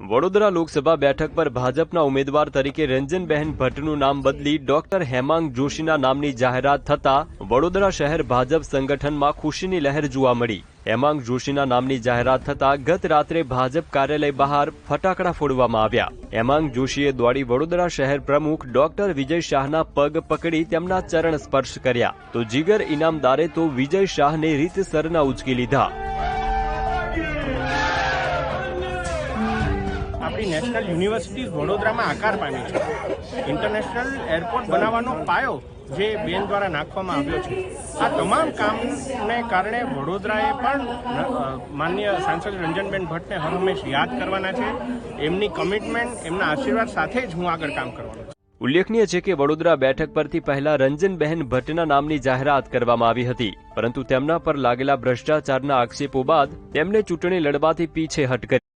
વડોદરા લોકસભા બેઠક પર ભાજપના ઉમેદવાર તરીકે રંજનબહેન ભટ્ટનું નામ બદલી ડોક્ટર હેમાંગ જોશીના નામની જાહેરાત થતા વડોદરા શહેર ભાજપ સંગઠનમાં ખુશીની લહેર જોવા મળી. હેમાંગ જોશીના નામની જાહેરાત થતા ગત રાત્રે ભાજપ કાર્યાલય બહાર ફટાકડા ફોડવામાં આવ્યા. હેમાંગ જોશીએ દોડી વડોદરા શહેર પ્રમુખ ડોક્ટર વિજય શાહના પગ પકડી તેમના ચરણ સ્પર્શ કર્યા. તો જીગર ઇનામદારે તો વિજય શાહને રીતસરના ઉચકી લીધા. આપણી નેશનલ યુનિવર્સિટી વડોદરામાં આકાર પામી છે. ઇન્ટરનેશનલ એરપોર્ટ બનાવવાનો પાયો જે બેન દ્વારા નાખવામાં આવ્યો છે. આ તમામ કામને કારણે વડોદરાએ પણ માન્ય સાંસદ રંજનબેન ભટ્ટને હર યાદ કરવાના છે. એમની કમિટમેન્ટ એમના આશીર્વાદ સાથે જ હું આગળ કામ કરવાનો છું. ઉલ્લેખનીય છે કે વડોદરા બેઠક પરથી પહેલા રંજનબહેન ભટ્ટના નામની જાહેરાત કરવામાં આવી હતી. પરંતુ તેમના પર લાગેલા ભ્રષ્ટાચારના આક્ષેપો બાદ તેમને ચૂંટણી લડવાથી પીછેહટ કરી